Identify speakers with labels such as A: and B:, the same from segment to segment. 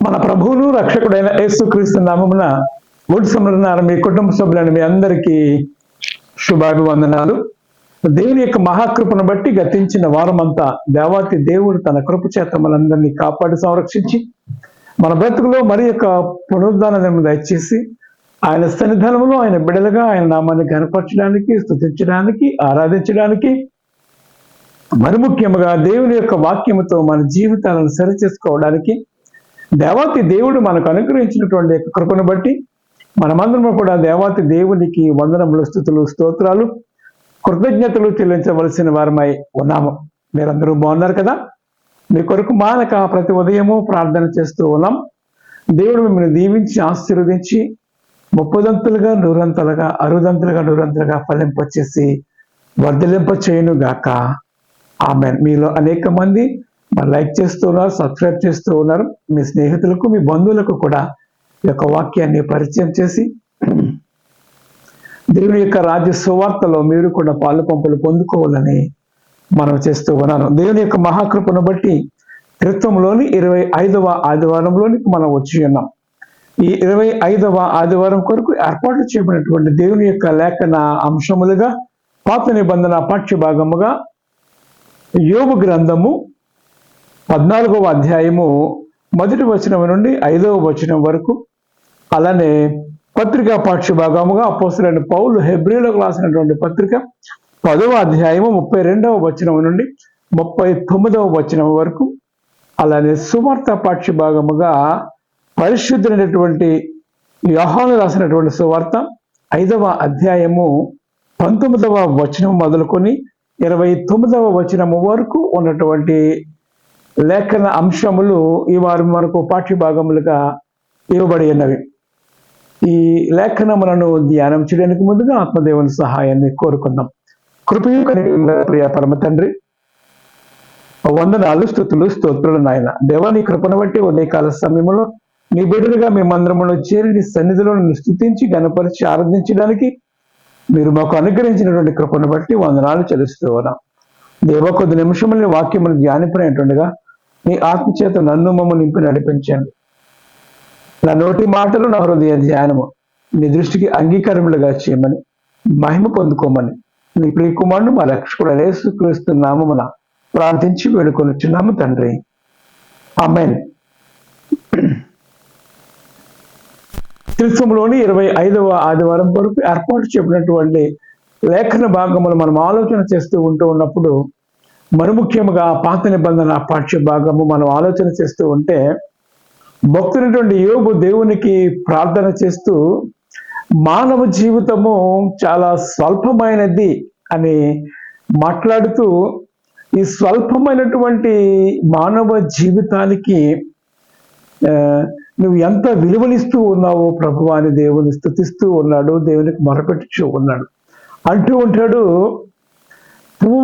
A: మన ప్రభువును రక్షకుడైన యేసుక్రీస్తు నామమున మూడు సంవత్సరాలు మీ కుటుంబ సభ్యులను మీ అందరికీ శుభాభివందనాలు. దేవుని యొక్క మహాకృపను బట్టి గతించిన వారమంతా దేవాతి దేవుడు తన కృప చేత మనందరినీ కాపాడి సంరక్షించి మన బ్రతుకులో మరి యొక్క పునరుద్ధానం దయచేసి ఆయన సన్నిధానంలో ఆయన బిడలుగా ఆయన నామాన్ని కనపరచడానికి స్థుతించడానికి ఆరాధించడానికి మరి ముఖ్యముగా దేవుని యొక్క వాక్యముతో మన జీవితాలను సరిచేసుకోవడానికి దేవాతి దేవుడు మనకు అనుగ్రహించినటువంటి కృపను బట్టి మనమందరం కూడా దేవాతి దేవునికి వందనములు స్థుతులు స్తోత్రాలు కృతజ్ఞతలు చెల్లించవలసిన వారమై ఉన్నాము. మీరందరూ బాగున్నారు కదా? మీ కొరకు మానక ప్రతి ఉదయము ప్రార్థన చేస్తూ ఉన్నాం. దేవుడు మిమ్మల్ని దీవించి ఆశీర్వదించి ముప్పదంతులుగా నూరంతలుగా అరుదంతులుగా నూరంతలుగా ఫలింపచేసి వర్ధలింప చేయను గాక ఆమె మీలో అనేక మంది లైక్ చేస్తూ ఉన్నారు సబ్స్క్రైబ్ చేస్తూ ఉన్నారు. మీ స్నేహితులకు మీ బంధువులకు కూడా ఈ యొక్క వాక్యాన్ని పరిచయం చేసి దేవుని యొక్క రాజ్య సువార్తలో మీరు కూడా పాలు పంపులు పొందుకోవాలని మనం చేస్తూ ఉన్నాను. దేవుని యొక్క మహాకృపను బట్టి క్రితంలోని ఇరవై ఐదవ ఆదివారంలోని మనం వచ్చి ఉన్నాం. ఈ ఇరవై ఐదవ ఆదివారం కొరకు ఏర్పాటు చేయబడినటువంటి దేవుని యొక్క లేఖన అంశములుగా పాత నిబంధన పాఠ్య భాగముగా యోగు గ్రంథము పద్నాలుగవ అధ్యాయము మొదటి వచనం నుండి ఐదవ వచనం వరకు. అలానే పత్రికా పాఠ్య భాగముగా అపోసరైన పౌలు హెబ్రిలకు రాసినటువంటి పత్రిక పదవ అధ్యాయము ముప్పై రెండవ వచనం నుండి ముప్పై తొమ్మిదవ వచనం వరకు. అలానే సువార్త పాఠ్య భాగముగా పరిశుద్ధులైనటువంటి వ్యూహాలు రాసినటువంటి సువార్త ఐదవ అధ్యాయము పంతొమ్మిదవ వచనం మొదలుకొని ఇరవై తొమ్మిదవ వచనము వరకు ఉన్నటువంటి లేఖన అంశములు ఈ వారం మనకు పాఠ్య భాగములుగా ఇవ్వబడి ఉన్నవి. ఈ లేఖనములను ధ్యానం చేయడానికి ముందుగా ఆత్మదేవుని సహాయాన్ని కోరుకుందాం. కృపయు ప్రియ పరమ తండ్రి. వందనాలు స్థుతులు స్తోత్రులు నాయన. దేవా నీ కృపను బట్టి ఉదయకాల సమయంలో నీ బిడ్డలుగా మేమందరములో చేరి నీ సన్నిధిలో నిన్ను స్థుతించి గణపరిచి ఆరాధించడానికి మీరు మాకు అనుగ్రహించినటువంటి కృపను బట్టి వందనాలు చెల్లిస్తూ ఉన్నాం. దేవ కొద్ది నిమిషములని వాక్యములు ధ్యానించినట్టుగా నీ ఆత్మచేత నన్ను మమ్మ నింపి నడిపించండి. నా నోటి మాటలు నా హృదయ ధ్యానము. నీ దృష్టికి అంగీకారములుగా చేయమని మహిమ పొందుకోమని. నీ ప్రియకుమారుడు మా రక్షకుడు యేసుక్రీస్తు నామమున ప్రార్థించి వేడుకొనిచున్నాము తండ్రి. అమ్మాయిని క్రిస్తంలోని ఇరవై ఐదవ ఆదివారం వరకు ఏర్పాటు చెప్పినటువంటి లేఖన భాగములు మనం ఆలోచన చేస్తూ ఉంటూ ఉన్నప్పుడు మరణముఖ్యముగా పాత నిబంధన పాఠ్య భాగము మనం ఆలోచన చేస్తూ ఉంటే భక్తునటువంటి యోగు దేవునికి ప్రార్థన చేస్తూ మానవ జీవితము చాలా స్వల్పమైనది అని మాట్లాడుతూ ఈ స్వల్పమైనటువంటి మానవ జీవితానికి నువ్వు ఎంత విలువనిస్తూ ఉన్నావో ప్రభు అని దేవుని స్థుతిస్తూ ఉన్నాడు దేవునికి మొరపెట్టుచూ ఉన్నాడు. అంటూ ఉంటాడు పువ్వు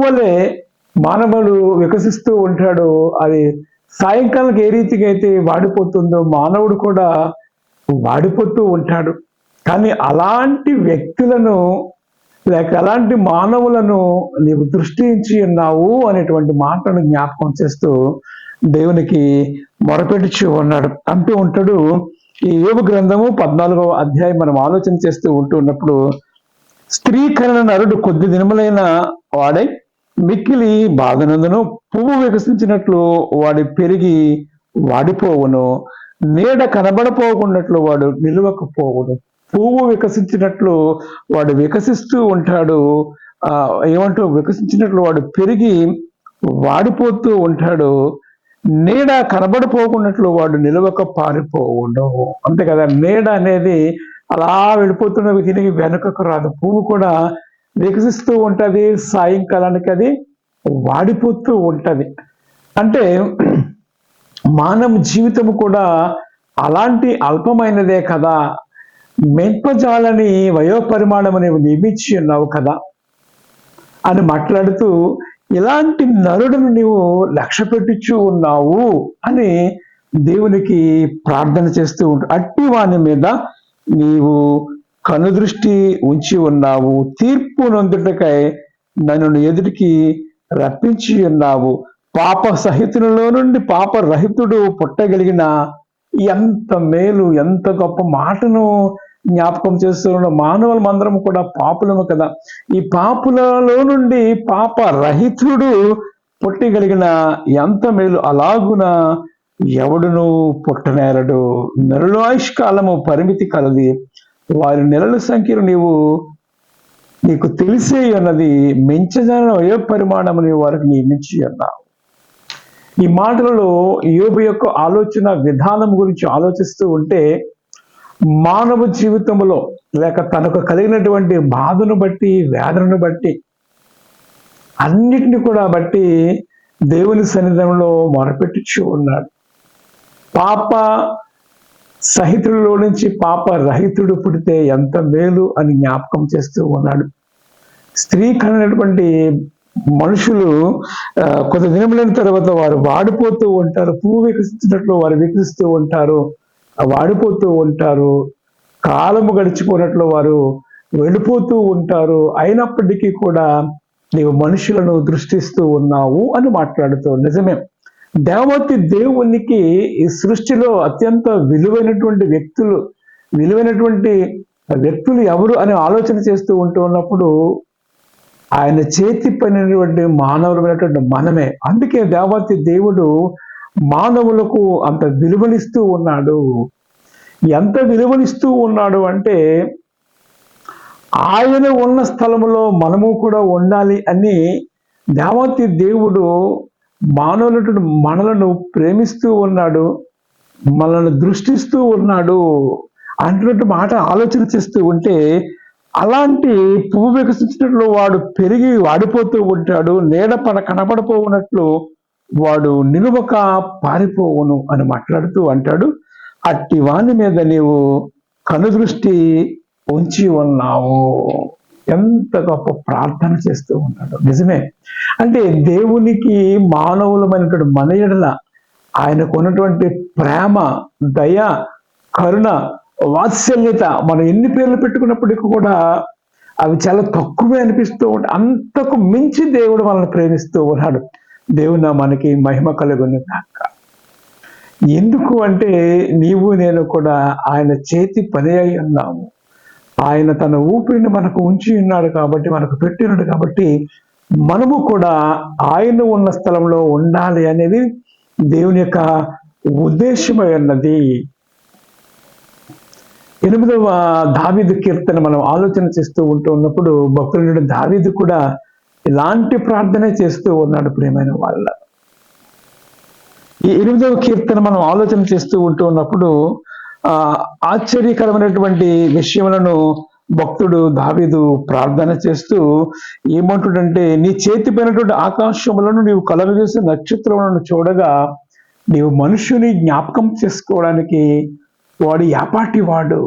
A: మానవుడు వికసిస్తూ ఉంటాడు. అది సాయంకాలం ఏ రీతిగా అయితే వాడిపోతుందో మానవుడు కూడా వాడిపోతూ ఉంటాడు. కానీ అలాంటి వ్యక్తులను లేక అలాంటి మానవులను నీవు దృష్టించి ఉన్నావు అనేటువంటి మాటను జ్ఞాపకం చేస్తూ దేవునికి మొరపెట్టుచు ఉన్నాడు. అంటూ ఉంటాడు. ఈ యోగ గ్రంథము పద్నాలుగవ అధ్యాయం మనం ఆలోచన చేస్తూ ఉంటూ ఉన్నప్పుడు స్త్రీకరణ నరుడు కొద్ది దినములైన వాడై మిక్కిలి బాధనందును పువ్వు వికసించినట్లు వాడి పెరిగి వాడిపోవును. నీడ కనబడపోకున్నట్లు వాడు నిలువకపోవును. పువ్వు వికసించినట్లు వాడు వికసిస్తూ ఉంటాడు. ఆ ఏమంటూ? వికసించినట్లు వాడు పెరిగి వాడిపోతూ ఉంటాడు. నీడ కనబడిపోకున్నట్లు వాడు నిలవక పారిపోవును. అంతే కదా? నీడ అనేది అలా వెళ్ళిపోతున్న దీనికి వెనుకకు రాదు. పువ్వు కూడా వికసిస్తూ ఉంటుంది సాయంకాలానికి అది వాడిపోతూ ఉంటుంది. అంటే మానవ జీవితం కూడా అలాంటి అల్పమైనదే కదా. మెంపజాలని వయోపరిమాణం అనేవి నియమించి ఉన్నావు కదా అని మాట్లాడుతూ ఇలాంటి నరుడును నీవు లక్ష్య పెట్టించు ఉన్నావు అని దేవునికి ప్రార్థన చేస్తూ ఉంటా అట్టి వాని మీద నీవు కనుదృష్టి ఉంచి ఉన్నావు తీర్పు నొందుటకై నన్ను ఎదుటికి రప్పించి ఉన్నావు. పాప సహితులలో నుండి పాప రహితుడు పుట్టగలిగిన ఎంత మేలు ఎంత గొప్ప మాటను జ్ఞాపకం చేస్తున్న మానవుల మందరం కూడా పాపులము కదా. ఈ పాపులలో నుండి పాప రహితుడు పుట్టగలిగిన ఎంత మేలు అలాగున ఎవడును పుట్టనేరడు. నెలలు ఆయుష్కాలము పరిమితి కలది. వారి నెలల సంఖ్యను నీవు నీకు తెలిసే అన్నది మించజన ఏ పరిమాణము నీవు వారికి నియమించి అన్నావు. ఈ మాటలలో యోబు యొక్క ఆలోచన విధానం గురించి ఆలోచిస్తూ ఉంటే మానవ జీవితంలో లేక తనకు కలిగినటువంటి బాధను బట్టి వేదనను బట్టి అన్నిటిని కూడా బట్టి దేవుని సన్నిధంలో మొరపెట్టుచు ఉన్నాడు. పాప సహితుల్లో నుంచి పాప రహితుడు పుడితే ఎంత మేలు అని జ్ఞాపకం చేస్తూ ఉన్నాడు. స్త్రీ కనటువంటి మనుషులు కొంత దినములైన తర్వాత వారు వాడిపోతూ ఉంటారు. పువ్వు వికసించినట్లు వారు వికసిస్తూ ఉంటారు. వాడిపోతూ ఉంటారు. కాలము గడిచిపోయినట్లు వారు వెళ్ళిపోతూ ఉంటారు. అయినప్పటికీ కూడా నీవు మనుషులను దృష్టిస్తూ ఉన్నావు అని మాట్లాడుతూ నిజమే. దేవతి దేవునికి ఈ సృష్టిలో అత్యంత విలువైనటువంటి వ్యక్తులు విలువైనటువంటి వ్యక్తులు ఎవరు అని ఆలోచన చేస్తూ ఉంటూ ఉన్నప్పుడు ఆయన చేతి పనినటువంటి మానవులమైనటువంటి మనమే. అందుకే దేవతి దేవుడు మానవులకు అంత విలువనిస్తూ ఉన్నాడు. ఎంత విలువనిస్తూ ఉన్నాడు అంటే ఆయన ఉన్న స్థలంలో మనము కూడా ఉండాలి అని దేవతి దేవుడు మానవులటువంటి మనలను ప్రేమిస్తూ ఉన్నాడు మనల్ని దృష్టిస్తూ ఉన్నాడు అంటున్నట్టు మాట ఆలోచన చేస్తూ ఉంటే అలాంటి పువ్వు వికసించినట్లు వాడు పెరిగి వాడిపోతూ ఉంటాడు నీడ పడ కనపడిపోవునట్లు వాడు నిలువక పారిపోవును అని మాట్లాడుతూ అంటాడు. అట్టి వాని మీద నీవు కనుదృష్టి ఉంచి ఉన్నావు. ఎంత గొప్ప ప్రార్థన చేస్తూ ఉన్నాడు నిజమే. అంటే దేవునికి మానవులమైనటువంటి మన ఎడల ఆయనకు ఉన్నటువంటి ప్రేమ దయ కరుణ వాత్సల్యత మనం ఎన్ని పేర్లు పెట్టుకున్నప్పటికీ కూడా అవి చాలా తక్కువే అనిపిస్తూ ఉంటాయి. అంతకు మించి దేవుడు మనల్ని ప్రేమిస్తూ ఉన్నాడు. దేవుడు మనకి మహిమ కలుగును కాక ఎందుకు అంటే నీవు నేను కూడా ఆయన చేతి పని అయి ఉన్నాము. ఆయన తన ఊపిరిని మనకు ఉంచి ఉన్నాడు కాబట్టి మనకు పెట్టినాడు కాబట్టి మనము కూడా ఆయన ఉన్న స్థలంలో ఉండాలి అనేది దేవుని యొక్క ఉద్దేశమై ఉన్నది. ఎనిమిదవ దావీదు కీర్తన మనం ఆలోచన చేస్తూ ఉంటూ ఉన్నప్పుడు భక్తుడు దావీదు కూడా ఇలాంటి ప్రార్థనే చేస్తూ ఉన్నాడు ప్రియమైన వాళ్ళ. ఈ ఎనిమిదవ కీర్తన మనం ఆలోచన చేస్తూ ఉంటూ ఉన్నప్పుడు ఆశ్చర్యకరమైనటువంటి విషయములను భక్తుడు దావీదు ప్రార్థన చేస్తూ ఏమంటుడంటే నీ చేతి పైనటువంటి ఆకాశములను నీవు కలగజేసే నక్షత్రములను చూడగా నీవు మనుషుని జ్ఞాపకం చేసుకోవడానికి వాడు యాపాటి వాడు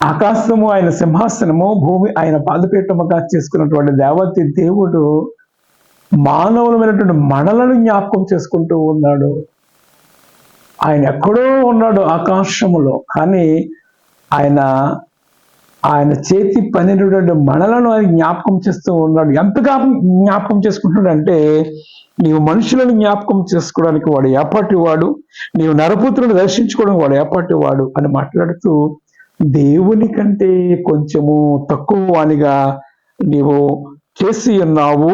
A: ఆకాశము ఆయన సింహాసనము భూమి ఆయన పాదపీఠముగా చేసుకున్నటువంటి దేవతి దేవుడు మానవులమైనటువంటి మనలను జ్ఞాపకం చేసుకుంటూ ఉన్నాడు. ఆయన ఎక్కడో ఉన్నాడు ఆకాశములో కానీ ఆయన ఆయన చేతి పనినటువంటి మనలను ఆయన జ్ఞాపకం చేస్తూ ఉన్నాడు. ఎంతగా జ్ఞాపకం చేసుకుంటున్నాడు అంటే నీవు మనుషులను జ్ఞాపకం చేసుకోవడానికి వాడు ఏపాటి వాడు నీవు నరపుతులను దర్శించుకోవడానికి వాడు ఏపాటి వాడు అని మాట్లాడుతూ దేవుని కంటే కొంచెము తక్కువ వానిగా నీవు చేసి ఉన్నావు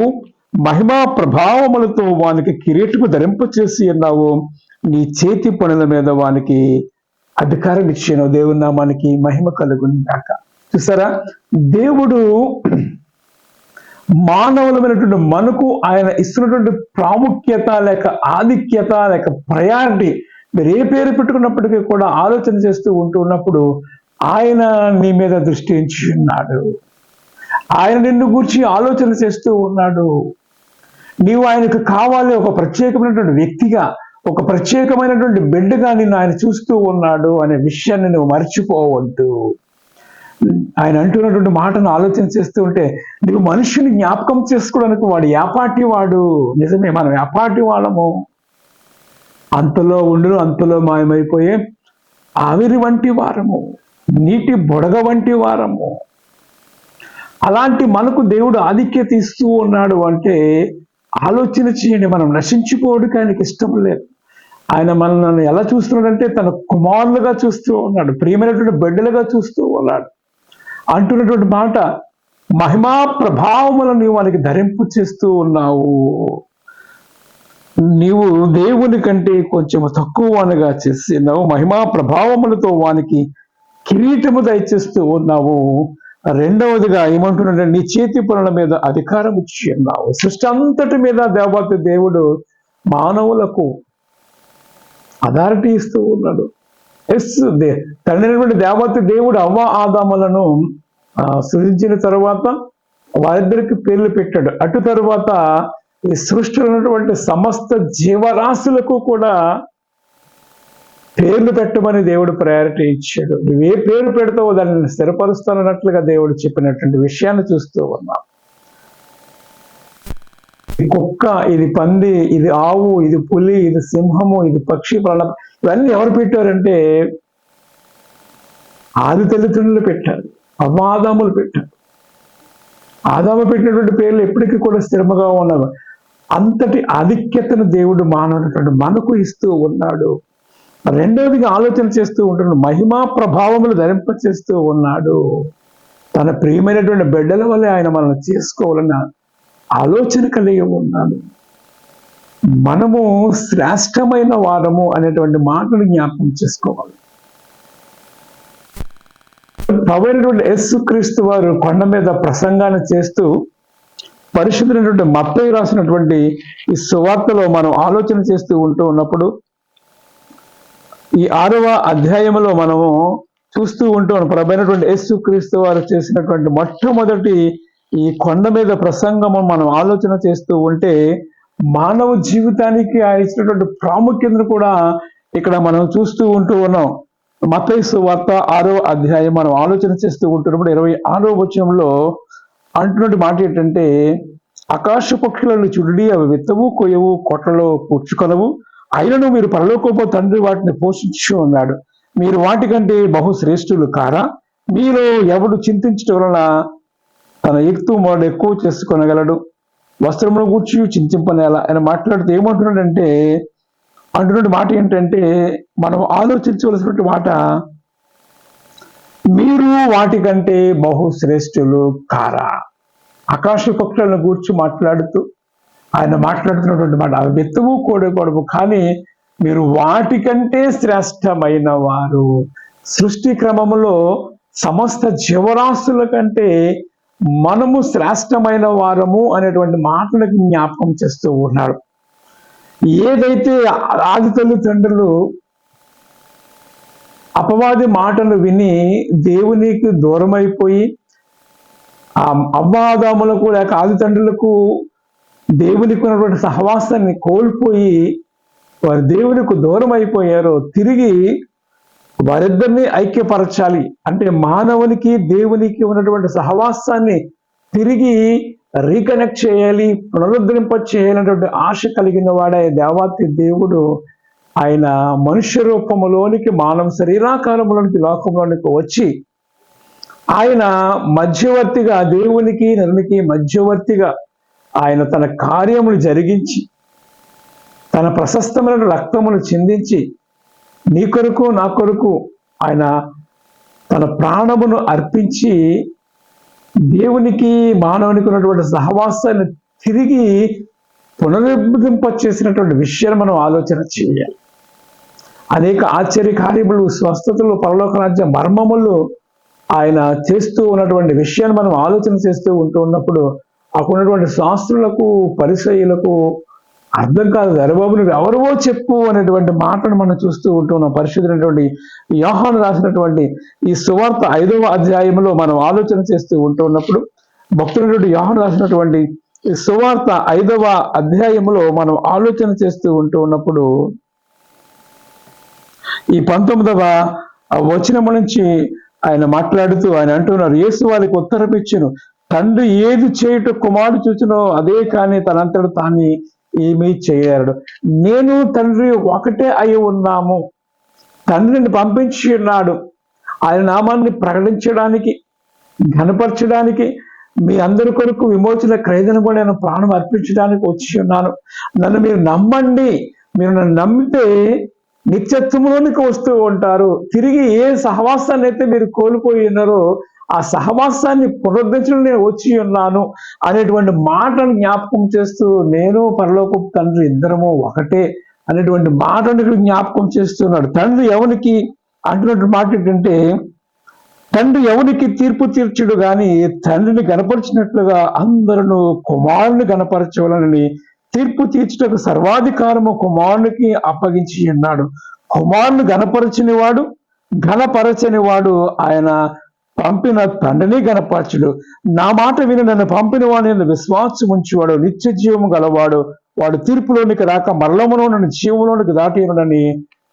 A: మహిమా ప్రభావములతో వానికి కిరీటము ధరింప చేసి ఉన్నావు నీ చేతి పనుల మీద వానికి అధికారం ఇచ్చాను. దేవుని నామానికి మహిమ కలుగుని గాక చూసారా? దేవుడు మానవులమైనటువంటి మనకు ఆయన ఇస్తున్నటువంటి ప్రాముఖ్యత లేక ఆధిక్యత లేక ప్రయారిటీ మీరు ఏ పేరు పెట్టుకున్నప్పటికీ కూడా ఆలోచన చేస్తూ ఉంటూ ఉన్నప్పుడు ఆయన నీ మీద దృష్టి ఉన్నాడు. ఆయన నిన్ను గురించి ఆలోచన చేస్తూ ఉన్నాడు. నీవు ఆయనకు కావాలి ఒక ప్రత్యేకమైనటువంటి వ్యక్తిగా ఒక ప్రత్యేకమైనటువంటి బిడ్డగా నిన్ను ఆయన చూస్తూ ఉన్నాడు అనే విషయాన్ని నువ్వు మర్చిపోవద్దు. ఆయన అంటున్నటువంటి మాటను ఆలోచన చేస్తూ ఉంటే నువ్వు మనుషుని జ్ఞాపకం చేసుకోవడానికి వాడు యాపాటి వాడు. నిజమే మనం యాపాటి వాళ్ళము. అంతలో ఉండును అంతలో మాయమైపోయే ఆవిరి వంటి వారము నీటి బుడగ వంటి వారము. అలాంటి మనకు దేవుడు ఆధిక్యత ఇస్తూ ఉన్నాడు అంటే ఆలోచన చేయండి మనం నశించుకోవడానికి ఆయనకి ఇష్టం లేదు. ఆయన మనల్ని ఎలా చూస్తున్నాడంటే తన కుమారులుగా చూస్తూ ఉన్నాడు ప్రియమైనటువంటి బిడ్డలుగా చూస్తూ ఉన్నాడు. అంటున్నటువంటి మాట మహిమా ప్రభావములను నీవు వానికి ధరింపు చేస్తూ ఉన్నావు. నీవు దేవుని కంటే కొంచెం తక్కువ వానిగా చేస్తున్నావు మహిమా ప్రభావములతో వానికి కిరీటము దయచేస్తూ ఉన్నావు. రెండవదిగా ఏమంటున్నాడంటే నీ చేతి పనుల మీద అధికారం ఇచ్చి ఉన్నావు సృష్టి అంతటి మీద దేవత దేవుడు మానవులకు అథారిటీ ఇస్తూ ఉన్నాడు. ఎస్ దే తండ్రి దేవత దేవుడు అవ్వ ఆదాములను సృజించిన తర్వాత వారిద్దరికి పేర్లు పెట్టాడు. అటు తరువాత ఈ సృష్టిలో ఉన్నటువంటి సమస్త జీవరాశులకు కూడా పేర్లు పెట్టమని దేవుడు ప్రయారిటీ ఇచ్చాడు. నువ్వు ఏ పేరు పెడతావో దాన్ని స్థిరపరుస్తానన్నట్లుగా దేవుడు చెప్పినటువంటి విషయాన్ని చూస్తూ ఉన్నాం. కుక్క ఇది పంది ఇది ఆవు ఇది పులి ఇది సింహము ఇది పక్షి ప్రాణ ఇవన్నీ ఎవరు పెట్టారంటే ఆది తల్లిదండ్రులు పెట్టారు అమాదాములు పెట్టారు. ఆదాము పెట్టినటువంటి పేర్లు ఎప్పటికీ కూడా స్థిరముగా ఉన్నవి అంతటి ఆధిక్యతను దేవుడు మానవుడు మనకు ఇస్తూ ఉన్నాడు. రెండవదిగా ఆలోచన చేస్తూ ఉంటున్నాడు మహిమా ప్రభావములు ధరింపచేస్తూ ఉన్నాడు. తన ప్రియమైనటువంటి బిడ్డల వల్లే ఆయన మనల్ని చేసుకోవాలని ఆలోచన కలిగి ఉన్నాడు మనము శ్రేష్టమైన వారము అనేటువంటి మాటను జ్ఞాపకం చేసుకోవాలి. పవైనటువంటి యేసు క్రీస్తు వారు కొండ మీద ప్రసంగాన్ని చేస్తూ పరిశుద్ధమైనటువంటి మత్తయి రాసినటువంటి ఈ సువార్తలో మనం ఆలోచన చేస్తూ ఉంటూ ఉన్నప్పుడు ఈ ఆరవ అధ్యాయంలో మనము చూస్తూ ఉంటూ ప్రభైనటువంటి యేసు క్రీస్తు వారు చేసినటువంటి మొట్టమొదటి ఈ కొండ మీద ప్రసంగము మనం ఆలోచన చేస్తూ ఉంటే మానవ జీవితానికి ఇచ్చినటువంటి ప్రాముఖ్యతను కూడా ఇక్కడ మనం చూస్తూ ఉంటూ ఉన్నాం. మతైసు వార్త ఆరో అధ్యాయం మనం ఆలోచన చేస్తూ ఉంటున్నప్పుడు ఇరవై ఆరో వచనంలో అంటున్నటువంటి మాట ఏంటంటే ఆకాశ పక్షులను చుడి అవి విత్తవు కొయ్యవు కొట్టలో పుచ్చుకొనవు. అయినను మీరు పరలోకోప తండ్రి వాటిని పోషించు ఉన్నాడు. మీరు వాటికంటే బహు శ్రేష్ఠులు కారా? మీరు ఎవడు చింతించడం వలన తన ఎక్కువ మొదలు ఎక్కువ చేసుకొనగలడు. వస్త్రమును కూర్చి చింతింపనేల ఆయన మాట్లాడుతూ ఏమంటున్నాడంటే అంటున్న మాట ఏంటంటే మనం ఆలోచించవలసినటువంటి మాట మీరు వాటికంటే బహుశ్రేష్ఠులు కారా? ఆకాశ పక్షులను గూర్చి మాట్లాడుతూ ఆయన మాట్లాడుతున్నటువంటి మాట అవి కోడి కోడకూడదు కానీ మీరు వాటికంటే శ్రేష్టమైన వారు. సృష్టి క్రమములో సమస్త జీవరాశుల కంటే మనము శ్రేష్టమైన వారము అనేటువంటి మాటలకు జ్ఞాపకం చేస్తూ ఉన్నాడు. ఏదైతే ఆది తల్లిదండ్రులు అపవాది మాటలు విని దేవునికి దూరమైపోయి ఆ అవ్వాదాములకు లేక ఆది తండ్రులకు దేవునికి ఉన్నటువంటి సహవాసాన్ని కోల్పోయి వారు దేవునికి దూరం అయిపోయారో తిరిగి వారిద్దరిని ఐక్యపరచాలి. అంటే మానవునికి దేవునికి ఉన్నటువంటి సహవాసాన్ని తిరిగి రీకనెక్ట్ చేయాలి పునరుద్ధరింప చేయాలనేటువంటి ఆశ కలిగిన వాడే దేవాతి దేవుడు. ఆయన మనుష్య రూపములోనికి మానవ శరీరాకారములోనికి లోకంలోనికి వచ్చి ఆయన మధ్యవర్తిగా దేవునికి నన్నుకి మధ్యవర్తిగా ఆయన తన కార్యములు జరిగించి తన ప్రశస్తమైన రక్తమును చిందించి నీ కొరకు నా కొరకు ఆయన తన ప్రాణమును అర్పించి దేవునికి మానవునికి ఉన్నటువంటి సహవాసాన్ని తిరిగి పునరుద్ధరింప చేసినటువంటి విషయాన్ని మనం ఆలోచన చేయాలి. అనేక ఆశ్చర్య కార్యములు స్వస్థతలు పరలోకరాజ్య మర్మములు ఆయన చేస్తూ ఉన్నటువంటి విషయాన్ని మనం ఆలోచన చేస్తూ ఉంటూ ఉన్నప్పుడు అక్కడ ఉన్నటువంటి శాస్త్రులకు పరిచయులకు అర్థం కాదు దరబాబు నువ్వు ఎవరివో చెప్పు అనేటువంటి మాటను మనం చూస్తూ ఉంటున్నాం. పరిశుద్ధమైనటువంటి యోహాను రాసినటువంటి ఈ సువార్త ఐదవ అధ్యాయంలో మనం ఆలోచన చేస్తూ ఉంటూ ఉన్నప్పుడు భక్తులైనటువంటి యోహాను రాసినటువంటి ఈ సువార్త ఐదవ అధ్యాయంలో మనం ఆలోచన చేస్తూ ఉంటూ ఉన్నప్పుడు ఈ పంతొమ్మిదవ వచనము నుంచి ఆయన మాట్లాడుతూ ఆయన అంటున్నారు యేసు వారికి ఉత్తరం ఇచ్చును తండ్రి ఏది చేయుట కుమారుడు చూచినో అదే కానీ తనంతడు తాని ఏమీ చేయలేడు. నేను తండ్రి ఒకటే అయి ఉన్నాము. తండ్రిని పంపించి ఉన్నాడు. ఆయన నామాన్ని ప్రకటించడానికి ఘనపరచడానికి మీ అందరి కొరకు విమోచన క్రైదన కూడా నేను ప్రాణం అర్పించడానికి వచ్చి ఉన్నాను. నన్ను మీరు నమ్మండి. మీరు నన్ను నమ్మితే నిత్యత్వంలోనికి వస్తూ ఉంటారు. తిరిగి ఏ సహవాసాన్ని అయితే మీరు కోల్పోయి ఉన్నారో ఆ సహవాసాన్ని పునరుద్ధరించడం నేను వచ్చి ఉన్నాను అనేటువంటి మాటను జ్ఞాపకం చేస్తూ నేను పరలోకపు తండ్రి ఇద్దరము ఒకటే అనేటువంటి మాటను ఇక్కడ జ్ఞాపకం చేస్తున్నాడు. తండ్రి ఎవరికి అంటున్నటువంటి మాట ఏంటంటే తండ్రి ఎవరికి తీర్పు తీర్చుడు గాని తండ్రిని గనపరిచినట్లుగా అందరూ కుమారుని గనపరచవాలని తీర్పు తీర్చుటకు సర్వాధికారము కుమారునికి అప్పగించి ఉన్నాడు. కుమారుని గనపరచని వాడు ఘనపరచని వాడు ఆయన పంపిన తండ్రిని గనపరచుడు నా మాట విని నన్ను పంపిన వాడిని విశ్వాసం ఉంచేవాడు నిత్య జీవము గలవాడు. వాడు తీర్పులోనికి రాక మరణములో నన్ను జీవంలోనికి దాటినని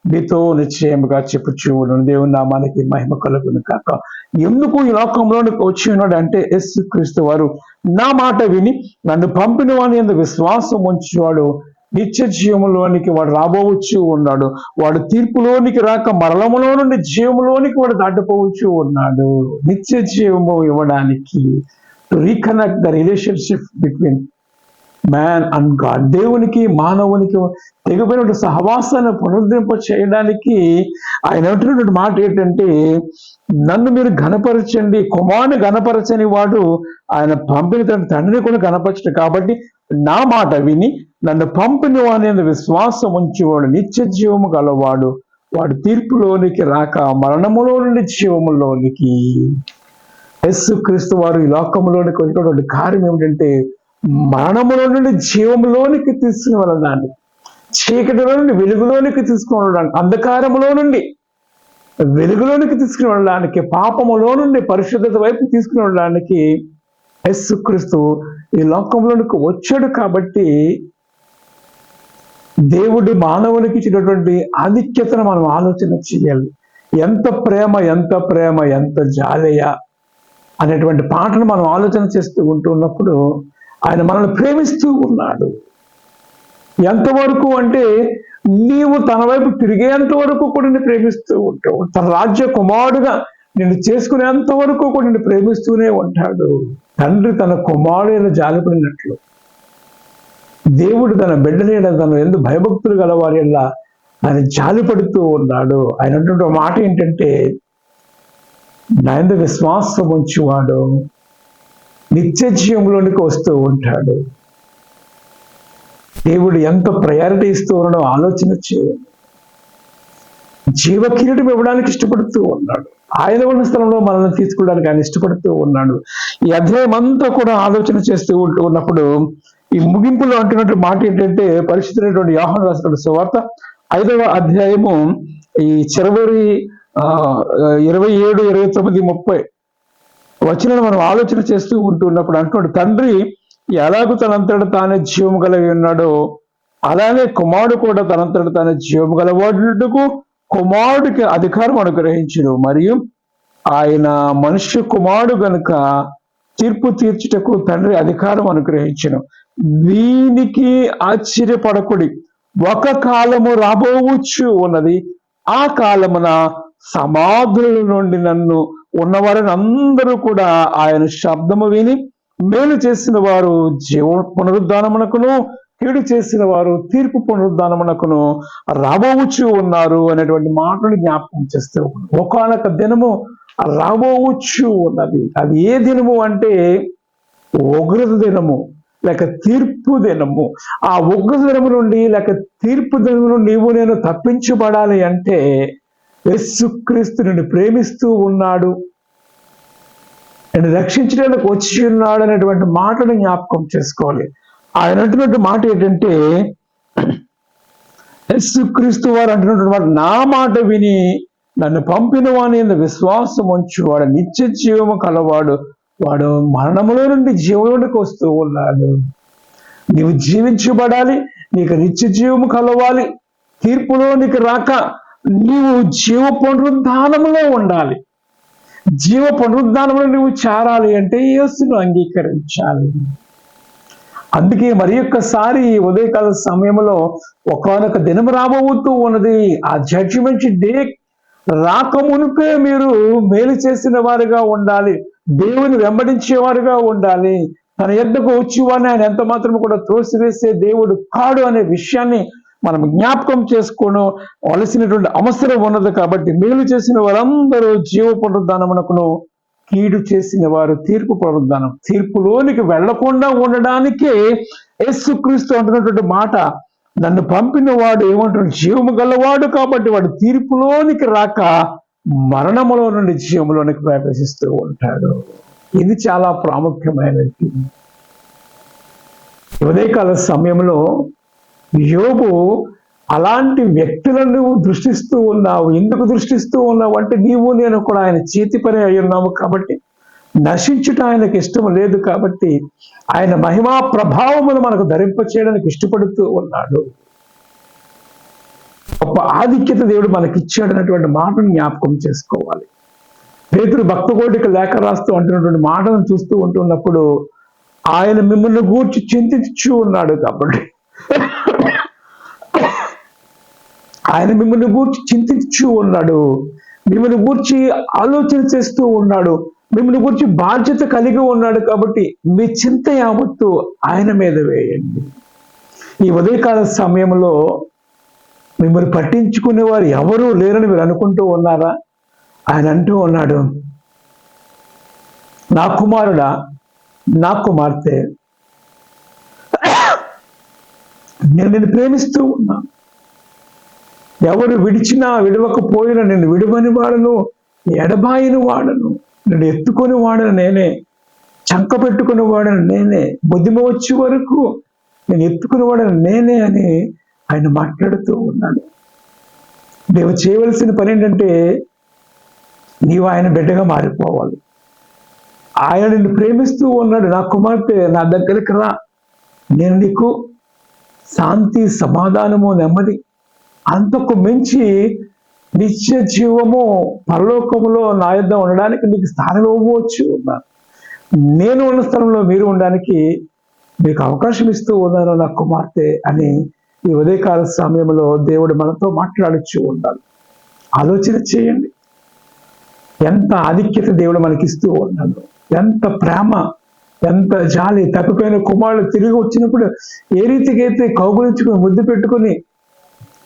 A: నీతో నిశ్చయముగా చెప్పుచూడు దేవుని నామానికి మహిమ కలుగును కాక ఎందుకు ఈ లోకంలోనికి వచ్చి ఉన్నాడు అంటే ఎస్ క్రీస్తు వారు నా మాట విని నన్ను పంపిన వాని ఎందుకు విశ్వాసం ఉంచేవాడు. నిత్య జీవంలోనికి వాడు రాబోవచ్చు ఉన్నాడు. వాడు తీర్పులోనికి రాక మరణములో నుండి జీవంలోనికి వాడు దాటిపోవచ్చు ఉన్నాడు. నిత్య జీవము ఇవ్వడానికి to reconnect the relationship between man and God దేవునికి మానవునికి తెగిపోయినటువంటి సహవాసాన్ని పునరుద్ధరింప చేయడానికి ఆయన అంటున్నటువంటి మాట ఏంటంటే నన్ను మీరు ఘనపరచండి కుమారుని ఘనపరచని వాడు ఆయన పంపిన తన తండ్రిని కూడా ఘనపరచడు. కాబట్టి నా మాట విని నన్ను పంపిన వాని విశ్వాసం ఉంచేవాడు నిత్య జీవము గలవాడు. వాడు తీర్పులోనికి రాక మరణములో నుండి జీవములోనికి. యస్సు క్రీస్తు వారు ఈ లోకంలోనికి వచ్చినటువంటి కార్యం ఏమిటంటే మరణములో నుండి జీవంలోనికి తీసుకుని వెళ్ళడానికి చీకటిలో నుండి వెలుగులోనికి తీసుకుని వెళ్ళడానికి అంధకారములో నుండి వెలుగులోనికి తీసుకుని వెళ్ళడానికి పాపములో నుండి పరిశుద్ధత వైపు తీసుకుని వెళ్ళడానికి యేసుక్రీస్తు ఈ లోకంలోనికి వచ్చాడు కాబట్టి దేవుడి మానవునికి ఇచ్చినటువంటి ఆధిక్యతను మనం ఆలోచన చేయాలి. ఎంత ప్రేమ ఎంత ప్రేమ ఎంత జాలయ అనేటువంటి పాటను మనం ఆలోచన చేస్తూ ఉంటున్నప్పుడు ఆయన మనల్ని ప్రేమిస్తూ ఉన్నాడు. ఎంతవరకు అంటే నీవు తన వైపు తిరిగేంత వరకు కూడా నిన్ను ప్రేమిస్తూ ఉంటావు. తన రాజ్య కుమారుడుగా నిన్ను చేసుకునేంత వరకు కూడా నిన్ను ప్రేమిస్తూనే ఉంటాడు. తండ్రి తన కుమారుడైన జాలిపడినట్లు దేవుడు తన బిడ్డలైన తన ఎందుకు భయభక్తులు గలవారి ఆయన జాలిపడుతూ ఉన్నాడు. ఆయన అంటున్న మాట ఏంటంటే నా ఎందు విశ్వాసం ఉంచువాడు నిత్య జీవంలోనికి వస్తూ ఉంటాడు. దేవుడు ఎంత ప్రయారిటీ ఇస్తూ ఉన్నాడో ఆలోచన చేయండి జీవ కిరీటం ఇవ్వడానికి ఇష్టపడుతూ ఉన్నాడు. ఆయన ఉన్న స్థలంలో మనల్ని తీసుకోవడానికి ఆయన ఇష్టపడుతూ ఉన్నాడు. ఈ అధ్యాయం అంతా కూడా ఆలోచన చేస్తూ ఉంటూ ఉన్నప్పుడు ఈ ముగింపులో అంటున్నటువంటి మాట ఏంటంటే పరిశుద్ధమైనటువంటి యాహన్ రాసినటువంటి సువార్త ఐదవ అధ్యాయము ఈ చిరవరి ఇరవై ఏడు ఇరవై తొమ్మిది ముప్పై వచ్చిన మనం ఆలోచన చేస్తూ ఉంటున్నప్పుడు అంటున్నాడు తండ్రి ఎలాగూ తనంతట తానే జీవము కలిగి ఉన్నాడో అలానే కుమారుడు కూడా తనంతట తానే జీవము గలవాడుకు కుమారుడికి అధికారం అనుగ్రహించడు మరియు ఆయన మనుష్య కుమారుడు గనుక తీర్పు తీర్చుటకు తండ్రి అధికారం అనుగ్రహించను. దీనికి ఆశ్చర్యపడకుడి. ఒక కాలము రాబోవచ్చు ఉన్నది. ఆ కాలమున సమాధుల నుండి నన్ను ఉన్నవారిని అందరూ కూడా ఆయన శబ్దము విని మేలు చేసిన వారు జీవ పునరుద్ధానమునకును కీడు చేసిన వారు తీర్పు పునరుద్ధానమునకును రాబోవచ్చు ఉన్నారు అనేటువంటి మాటలు జ్ఞాపకం చేస్తూ ఒకనొక దినము రాబోవచ్చు ఉన్నది. అది ఏ దినము అంటే ఉగ్రత దినము. లేక తీర్పు దినము. ఆ ఉగ్ర దినము నుండి లేక తీర్పు దినము నుండి నీవు నేను తప్పించబడాలి అంటే యేసుక్రీస్తు నిన్ను ప్రేమిస్తూ ఉన్నాడు. నేను రక్షించడానికి వచ్చి ఉన్నాడు అనేటువంటి మాటను జ్ఞాపకం చేసుకోవాలి. ఆయన అంటున్నటువంటి మాట ఏంటంటే యేసుక్రీస్తు వారు అంటున్నటువంటి మాట నా మాట విని నన్ను పంపిన వాని విశ్వాసం ఉంచువాడు నిత్య జీవము కలవాడు వాడు మరణములో నుండి జీవంలోకి వస్తూ ఉన్నాడు. నీవు జీవించబడాలి నీకు నిత్య జీవము కలవాలి తీర్పులో నీకు రాక నీవు జీవ పునరుద్ధానములో ఉండాలి. జీవ పునరుద్ధానంలో నువ్వు చేరాలి అంటే యేసును అంగీకరించాలి. అందుకే మరి ఒక్కసారి ఉదయకాల సమయంలో ఒకనొక దినం రాబోతూ ఉన్నది. ఆ జడ్జిమెంట్ డే రాకమునుపే మీరు మేలు చేసిన వారిగా ఉండాలి. దేవుని వెంబడించేవారుగా ఉండాలి. తన ఎద్దకు వచ్చేవాడిని ఆయన ఎంత మాత్రం కూడా త్రోసివేసే దేవుడు కాడు అనే విషయాన్ని మనం జ్ఞాపకం చేసుకోను. వలసినటువంటి అవసరం ఉన్నది కాబట్టి మేలు చేసిన వారందరూ జీవ పునరుద్ధానమునకును కీడు చేసిన వారు తీర్పు పునరుద్ధానం. తీర్పులోనికి వెళ్ళకుండా ఉండడానికే యేసుక్రీస్తు అంటున్నటువంటి మాట నన్ను పంపిన వాడు ఏమంటున్నాడు? జీవము గలవాడు కాబట్టి వాడు తీర్పులోనికి రాక మరణములో నుండి జీవంలోనికి ప్రవేశిస్తూ ఉంటాడు. ఇది చాలా ప్రాముఖ్యమైనది. ఉదయకాల సమయంలో యోగు అలాంటి వ్యక్తులను దృష్టిస్తూ ఉన్నావు ఎందుకు దృష్టిస్తూ ఉన్నావు అంటే నీవు నేను కూడా ఆయన చేతి పని అయి ఉన్నాము కాబట్టి నశించుట ఆయనకు ఇష్టం లేదు కాబట్టి ఆయన మహిమా ప్రభావమును మనకు ధరింప చేయడానికి ఇష్టపడుతూ ఉన్నాడు. గొప్ప ఆధిక్యత దేవుడు మనకి ఇచ్చాడు అన్నటువంటి మాటను జ్ఞాపకం చేసుకోవాలి. పేతుడు భక్త కోటికి లేఖ రాస్తూ అంటున్నటువంటి మాటను చూస్తూ ఉంటున్నప్పుడు ఆయన మిమ్మల్ని గూర్చి చింతించు ఉన్నాడు కాబట్టి. ఆయన మిమ్మల్ని గూర్చి చింతించు ఉన్నాడు. మిమ్మల్ని గూర్చి ఆలోచన చేస్తూ ఉన్నాడు. మిమ్మల్ని గురించి బాధ్యత కలిగి ఉన్నాడు కాబట్టి మీ చింత యావత్తు ఆయన మీద వేయండి. ఈ ఉదయకాల సమయంలో మిమ్మల్ని పట్టించుకునేవారు ఎవరూ లేరని మీరు అనుకుంటూ ఉన్నారా? ఆయన అంటూ ఉన్నాడు నా కుమారుడా నా కుమార్తె నేను నిన్ను ప్రేమిస్తూ ఉన్నా. ఎవరు విడిచినా విడవకపోయినా నేను విడవని వాడను ఎడబాయిని వాడను నేను ఎత్తుకొని వాడను నేనే చంక పెట్టుకుని వాడను నేనే బుద్ధిమ వచ్చే వరకు నేను ఎత్తుకుని వాడను నేనే అని ఆయన మాట్లాడుతూ ఉన్నాడు. నీవు చేయవలసిన పని ఏంటంటే నీవు ఆయన బిడ్డగా మారిపోవాలి. ఆయన నిన్ను ప్రేమిస్తూ ఉన్నాడు. నా కుమార్తె నా దగ్గరికి రా. నేను నీకు శాంతి సమాధానము నెమ్మది అంతకు మించి నిత్య జీవము పరలోకములో నా యుద్ధ ఉండడానికి నీకు స్థానం ఇవ్వవచ్చు ఉన్నాను నేను ఉన్న స్థలంలో మీరు ఉండడానికి మీకు అవకాశం ఇస్తూ ఉన్నాను నా కుమార్తె? అని ఈ ఉదయకాల సమయంలో దేవుడు మనతో మాట్లాడచ్చు ఉండాలి. ఆలోచన చేయండి. ఎంత ఆధిక్యత దేవుడు మనకిస్తూ ఉన్నాడు. ఎంత ప్రేమ ఎంత జాలి తప్పిపోయిన కుమారుడు తిరిగి వచ్చినప్పుడు ఏ రీతికి అయితే కౌగులించుకుని ముద్దు పెట్టుకుని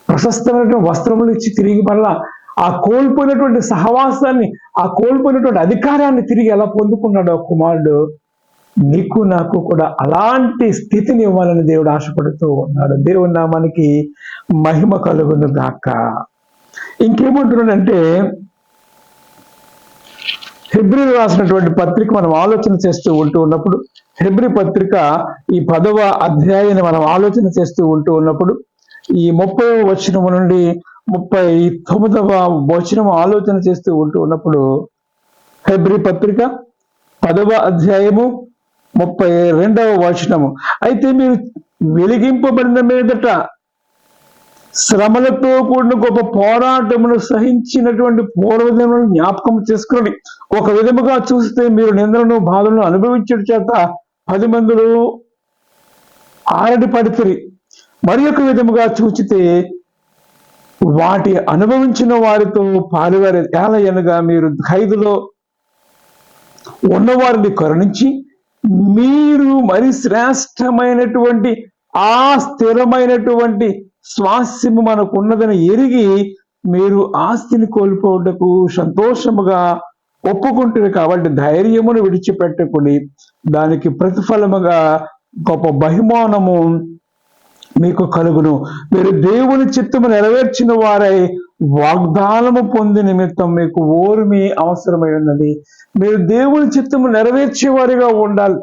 A: ప్రశస్తమైనటువంటి వస్త్రములు ఇచ్చి తిరిగి మళ్ళా ఆ కోల్పోయినటువంటి సహవాసాన్ని ఆ కోల్పోయినటువంటి అధికారాన్ని తిరిగి ఎలా పొందుకున్నాడు ఆ కుమారుడు? నీకు నాకు కూడా అలాంటి స్థితిని ఇవ్వాలని దేవుడు ఆశపడుతూ ఉన్నాడు. దేవుడు నామానికి మహిమ కలుగును గాక. ఇంకేమంటున్నాడంటే హెబ్రి రాసినటువంటి పత్రిక మనం ఆలోచన చేస్తూ ఉంటూ ఉన్నప్పుడు హెబ్రి పత్రిక ఈ పదవ అధ్యాయాన్ని మనం ఆలోచన చేస్తూ ఉంటూ ఉన్నప్పుడు ఈ ముప్పై వచనము నుండి ముప్పై తొమ్మిదవ వచనం ఆలోచన చేస్తూ ఉంటూ ఉన్నప్పుడు హెబ్రి పత్రిక పదవ అధ్యాయము ముప్పై రెండవ వచనము. అయితే మీరు వెలిగింపబడిన మీదట శ్రమలతో కూడిన గొప్ప పోరాటమును సహించినటువంటి పూర్వజనులను జ్ఞాపకం చేసుకుని ఒక విధముగా చూస్తే మీరు నిందలను బాధలను అనుభవించడం చేత పది మందులు ఆరడి పడితిరి మరి ఒక విధముగా చూచితే వాటి అనుభవించిన వారితో పాలువారి ఏలయనగా మీరు ఖైదులో ఉన్నవారిని కరుణించి మీరు మరి శ్రేష్టమైనటువంటి ఆ స్థిరమైనటువంటి స్వాస్యము మనకు ఉన్నదని ఎరిగి మీరు ఆస్తిని కోల్పోవటకు సంతోషముగా ఒప్పుకుంటుంది కాబట్టి ధైర్యమును విడిచిపెట్టుకుని దానికి ప్రతిఫలముగా గొప్ప బహుమానము మీకు కలుగును. మీరు దేవుని చిత్తము నెరవేర్చిన వారై వాగ్దానము పొంది నిమిత్తం మీకు ఓర్మి అవసరమై ఉన్నది మీరు దేవుని చిత్తము నెరవేర్చేవారిగా ఉండాలి.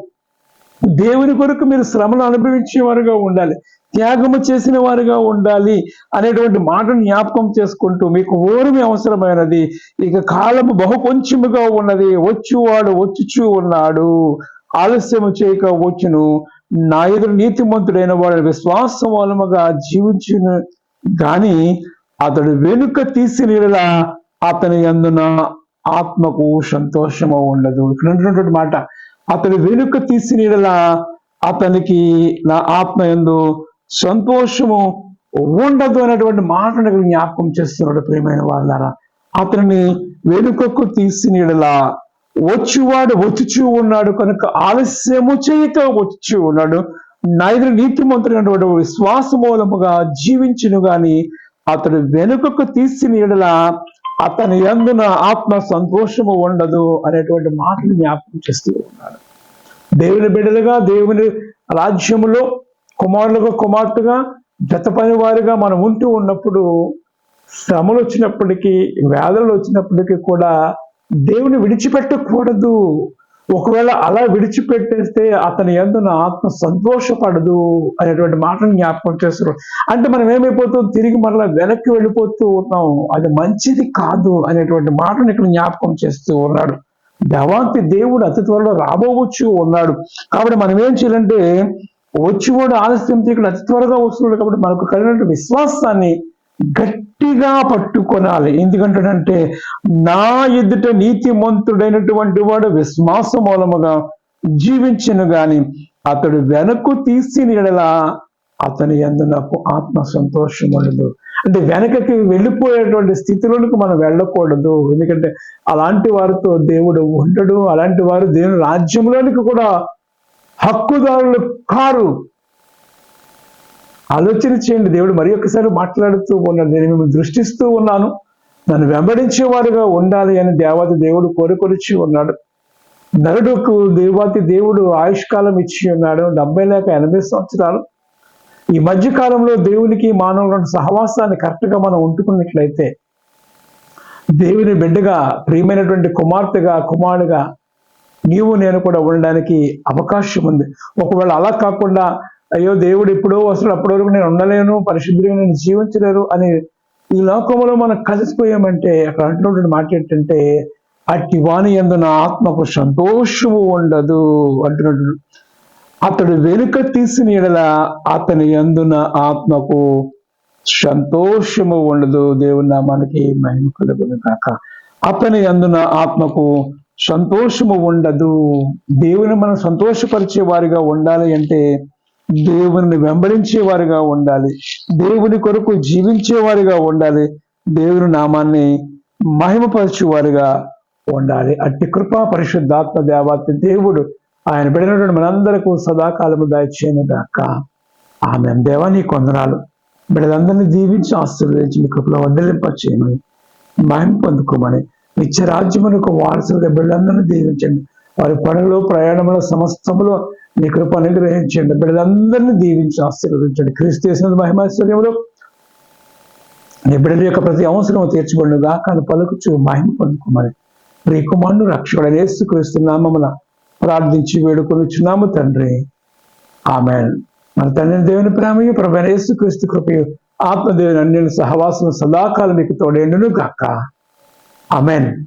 A: దేవుని కొరకు మీరు శ్రమను అనుభవించేవారుగా ఉండాలి. త్యాగము చేసిన వారుగా ఉండాలి అనేటువంటి మాటను జ్ఞాపకం చేసుకుంటూ మీకు ఓర్మి అవసరమైనది. ఇక కాలము బహు కొంచెముగా ఉన్నది. వచ్చువాడు వచ్చుచూ ఉన్నాడు. ఆలస్యము చేయక వచ్చును. నా ఎదురు నీతిమంతుడైన వాడు విశ్వాసమూలముగా జీవించును. కానీ అతడు వెనుక తీసినలా అతని అందున ఆత్మకు సంతోషము ఉండదు. ఇక్కడ మాట అతడు వెనుక తీసినలా అతనికి నా ఆత్మ ఎందు సంతోషము ఉండదు అనేటువంటి మాటను జ్ఞాపకం చేస్తున్నాడు ప్రియమైన వాళ్ళారా. అతనిని వెనుకకు తీసినలా వచ్చివాడు వచ్చి ఉన్నాడు కనుక ఆలస్యము చేయక వచ్చి ఉన్నాడు. నైదురు నీతిమంతుడైనటువంటి విశ్వాస మూలముగా జీవించును గాని అతడు వెనుకకు తీసిన ఎడల అతని ఎందున ఆత్మ సంతోషము ఉండదు అనేటువంటి మాటలు జ్ఞాపకం చేస్తూ ఉన్నాడు దేవుని బిడ్డలుగా దేవుని రాజ్యములో కుమారులుగా కుమార్తెగా జత పని వారిగా మనం ఉంటూ ఉన్నప్పుడు శ్రమలు వచ్చినప్పటికీ వ్యాధులు వచ్చినప్పటికీ కూడా దేవుని విడిచిపెట్టకూడదు. ఒకవేళ అలా విడిచిపెట్టేస్తే అతని ఎందున ఆత్మ సంతోషపడదు అనేటువంటి మాటను జ్ఞాపకం చేస్తారు. అంటే మనం ఏమైపోతాం? తిరిగి మరలా వెనక్కి వెళ్ళిపోతూ ఉన్నాం. అది మంచిది కాదు అనేటువంటి మాటను ఇక్కడ జ్ఞాపకం చేస్తూ ఉన్నాడు. దేవాంతి దేవుడు అతి త్వరలో రాబోవచ్చు ఉన్నాడు కాబట్టి మనం ఏం చేయాలంటే వచ్చి కూడా ఆలస్యం ఇక్కడ అతి త్వరగా వస్తున్నాడు కాబట్టి మనకు కలిగినటువంటి విశ్వాసాన్ని గట్టిగా పట్టుకొనాలి. ఎందుకంటే నా ఎదుట నీతిమంతుడైనటువంటి వాడు విశ్వాస మూలముగా జీవించను గాని అతడు వెనక్కు తీసిన నీడలా అతని ఎందు నాకు ఆత్మ సంతోషం ఉండదు అంటే వెనకకి వెళ్ళిపోయేటువంటి స్థితిలోనికి మనం వెళ్ళకూడదు. ఎందుకంటే అలాంటి వారితో దేవుడు ఉండడు. అలాంటి వారు దేవుని రాజ్యంలోనికి కూడా హక్కుదారులు కారు. ఆలోచన చేయండి. దేవుడు మరి ఒకసారి మాట్లాడుతూ ఉన్నాడు నేను మిమ్మల్ని దృష్టిస్తూ ఉన్నాను. నన్ను వెంబడించేవారుగా ఉండాలి అని దేవాది దేవుడు కోరుకొనిచ్చి ఉన్నాడు. నరుడుకు దేవాతి దేవుడు ఆయుష్కాలం ఇచ్చి ఉన్నాడు. డెబ్బై లేక ఎనభై సంవత్సరాలు. ఈ మధ్య కాలంలో దేవునికి మానవుల సహవాసాన్ని కరెక్ట్గా మనం ఉంటుకున్నట్లయితే దేవుని బిడ్డగా ప్రియమైనటువంటి కుమార్తెగా కుమారుడుగా నీవు నేను కూడా ఉండడానికి అవకాశం ఉంది. ఒకవేళ అలా కాకుండా అయ్యో దేవుడు ఎప్పుడో వస్తాడు అప్పటి వరకు నేను ఉండలేను పరిశుద్ధి నేను జీవించలేరు అని ఈ లోకంలో మనం కలిసిపోయామంటే అక్కడ అంటున్నటువంటి మాట ఏంటంటే అట్టి వాణి ఎందు నా ఆత్మకు సంతోషము ఉండదు అంటున్నాడు అతడు వెనుక తీసిన ఎడల అతని ఎందున ఆత్మకు సంతోషము ఉండదు. దేవుని నామానికి మహిమ కలుగును కాక అతని అందున ఆత్మకు సంతోషము ఉండదు. దేవుని మనం సంతోషపరిచే వారిగా ఉండాలి అంటే దేవుని వెంబడించేవారుగా ఉండాలి. దేవుని కొరకు జీవించేవారుగా ఉండాలి. దేవుని నామాన్ని మహిమపరచేవారుగా ఉండాలి. అట్టి కృపా పరిశుద్ధాత్మ దేవాతి దేవుడు ఆయన బిడినటువంటి మనందరకు సదాకాలము దాచేయను గాక ఆమె దేవా నీ కొందనాలు బిడ్డలందరినీ దీవించి ఆశీర్వదించి నీ కృపలో వదిలింపచేయమని మహిమ పొందుకోమని నిత్య రాజ్యమునకు వారసులుగా బిడ్డలందరినీ దీవించండి. వారి పనులు ప్రయాణంలో సమస్తములో నీ కృప అనుగ్రహించండి బిడ్డలందరినీ దీవించి ఆశీర్వదించండి. క్రీస్తు చేసిన మహిమాశ్వర్యంలో నీ బిడ్డల యొక్క ప్రతి అవసరం తీర్చబడిన గాకాను పలుకుచు మహిమ పొందుకోమని. ప్రియకుమారుడు రక్షకుడు యేసు క్రీస్తు నామమున ప్రార్థించి వేడుకొనిచున్నాము తండ్రి. ఆమె మన తండ్రి దేవుని ప్రేమయు ప్రభు యేసు క్రీస్తు కృపయు ఆత్మదేవుని అన్ని సహవాసం సదాకాలం మీకు తోడేండును గాక. ఆమెన్.